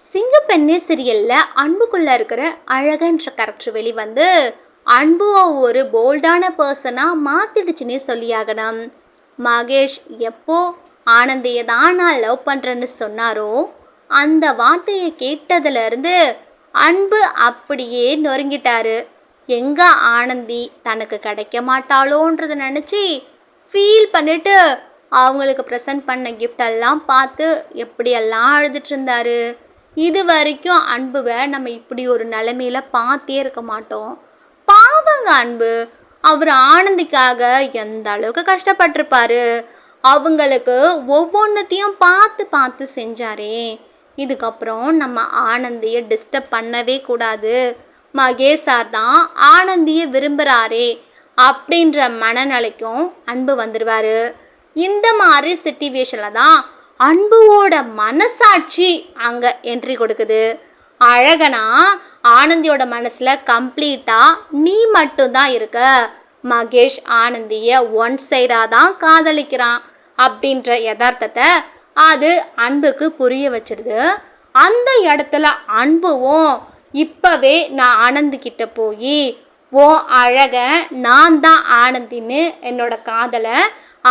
சிங்கப்பெண்ணே சீரியலில் அன்புக்குள்ளே இருக்கிற அழகன்ற கேரக்டர் வெளிவந்து அன்புவை ஒரு போல்டான பர்சனாக மாற்றிடுச்சுன்னே சொல்லியாகணும். மகேஷ் எப்போ ஆனந்தியை தான் நான் லவ் பண்ணுறேன்னு சொன்னாரோ அந்த வார்த்தையை கேட்டதுலேருந்து அன்பு அப்படியே நொறுங்கிட்டாரு. எங்கே ஆனந்தி தனக்கு கிடைக்க மாட்டாளோன்றதை நினச்சி ஃபீல் பண்ணிவிட்டு அவங்களுக்கு ப்ரெசன்ட் பண்ண கிஃப்டெல்லாம் பார்த்து எப்படியெல்லாம் அழுதுட்டு இருந்தாரு. இது வரைக்கும் அன்புவை நம்ம இப்படி ஒரு நிலைமையில் பார்த்தே இருக்க மாட்டோம். பாவங்க அன்பு. அவர் ஆனந்திக்காக எந்த அளவுக்கு கஷ்டப்பட்டிருப்பாரு? அவங்களுக்கு ஒவ்வொன்றத்தையும் பார்த்து பார்த்து செஞ்சாரே. இதுக்கப்புறம் நம்ம ஆனந்தியை டிஸ்டர்ப் பண்ணவே கூடாது. மகேஷ் சார் தான் ஆனந்தியை விரும்புகிறாரே அப்படின்ற மனநிலைக்கும் அன்பு வந்துடுவார் இந்த மாதிரி சிச்சுவேஷனில் தான் அன்புவோட மனசாட்சி அங்கே என்ட்ரி கொடுக்குது. அழகனா ஆனந்தியோட மனசில் கம்ப்ளீட்டாக நீ மட்டும்தான் இருக்க. மகேஷ் ஆனந்தியை ஒன் சைடாக தான் காதலிக்கிறான் அப்படின்ற யதார்த்தத்தை அது அன்புக்கு புரிய வச்சிடுது அந்த இடத்துல அன்புவும் இப்போவே நான் ஆனந்திக்கிட்ட போய் ஓ அழக நான் தான் ஆனந்தின்னு என்னோட காதலை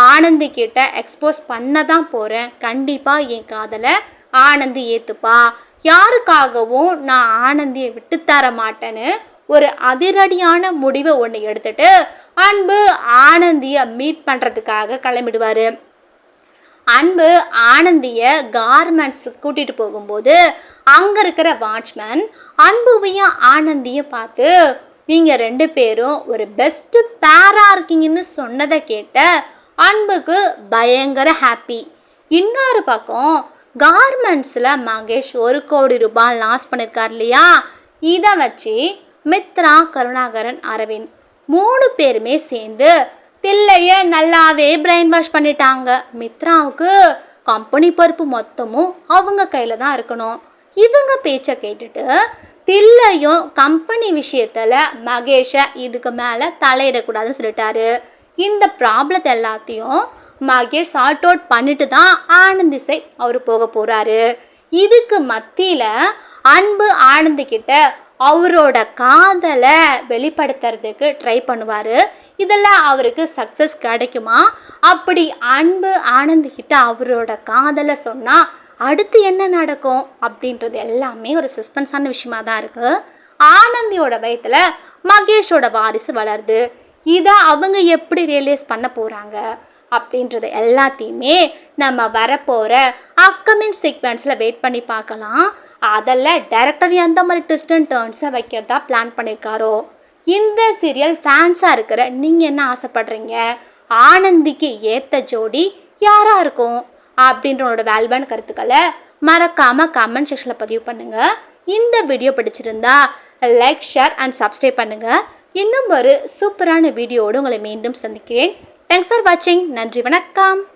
ஆனந்தி கிட்ட எக்ஸ்போஸ் பண்ண தான் போகிறேன் கண்டிப்பாக என் காதலை ஆனந்தி ஏற்றுப்பா யாருக்காகவும் நான் ஆனந்தியை விட்டு தர மாட்டேன்னு ஒரு அதிரடியான முடிவை ஒன்று எடுத்துட்டு அன்பு ஆனந்தியை மீட் பண்ணுறதுக்காக கிளம்பிடுவார். அன்பு ஆனந்தியை கார்மெண்ட்ஸ் கூட்டிகிட்டு போகும்போது அங்கே இருக்கிற வாட்ச்மேன் அன்புவையும் ஆனந்தியும் பார்த்து நீங்கள் ரெண்டு பேரும் ஒரு பெஸ்ட்டு பேராக இருக்கீங்கன்னு சொன்னதை கேட்ட அன்புக்கு பயங்கர ஹாப்பி இன்னொரு பக்கம் கார்மெண்ட்ஸில் மகேஷ் ஒரு கோடி ரூபாய் லாஸ் பண்ணியிருக்கார் இல்லையா? இதை வச்சு மித்ரா கருணாகரன் அரவிந்த் மூணு பேருமே சேர்ந்து தில்லைய நல்லாவே பிரெயின் வாஷ் பண்ணிட்டாங்க. மித்ராவுக்கு கம்பெனி பொறுப்பு மொத்தமும் அவங்க கையில் தான் இருக்கணும். இவங்க பேச்சை கேட்டுட்டு தில்லையும் கம்பெனி விஷயத்தில் மகேஷை இதுக்கு மேலே தலையிடக்கூடாதுன்னு சொல்லிட்டாரு. இந்த ப்ராப்ளத்தை எல்லாத்தையும் மகேஷ் சார்ட் அவுட் பண்ணிட்டு தான் ஆனந்தி சை அவர் போக போகிறாரு இதுக்கு மத்தியில் அன்பு ஆனந்திக்கிட்ட அவரோட காதலை வெளிப்படுத்துறதுக்கு ட்ரை பண்ணுவார். இதெல்லாம் அவருக்கு சக்ஸஸ் கிடைக்குமா? அப்படி அன்பு ஆனந்திக்கிட்ட அவரோட காதலை சொன்னால் அடுத்து என்ன நடக்கும்? அப்படின்றது எல்லாமே ஒரு சஸ்பென்ஸான விஷயமா தான் இருக்குது ஆனந்தியோட வயத்தில் மகேஷோட வாரிசு வளருது. இதை அவங்க எப்படி ரியலைஸ் பண்ண போகிறாங்க அப்படின்றது எல்லாத்தையுமே நம்ம வரப்போகிற அப்கமிங் சீக்வன்ஸில் வெயிட் பண்ணி பார்க்கலாம். அதில் டேரக்டர் எந்த மாதிரி ட்விஸ்ட் அண்ட் டேர்ன்ஸை வைக்கிறதா பிளான் பண்ணியிருக்காரோ இந்த சீரியல் ஃபேன்ஸாக இருக்கிற நீங்கள் என்ன ஆசைப்படுறீங்க? ஆனந்திக்கு ஏற்ற ஜோடி யாராக இருக்கும்? அப்படின்றவனோட வேல்பான கருத்துக்களை மறக்காமல் கமெண்ட் செக்ஷனில் பதிவு பண்ணுங்கள் இந்த வீடியோ பிடிச்சிருந்தா லைக் ஷேர் அண்ட் சப்ஸ்கிரைப் பண்ணுங்கள் இன்னும் ஒரு சூப்பரான வீடியோடு உங்களை மீண்டும் சந்திக்கிறேன். தேங்க்ஸ் ஃபார் வாட்சிங் நன்றி வணக்கம்.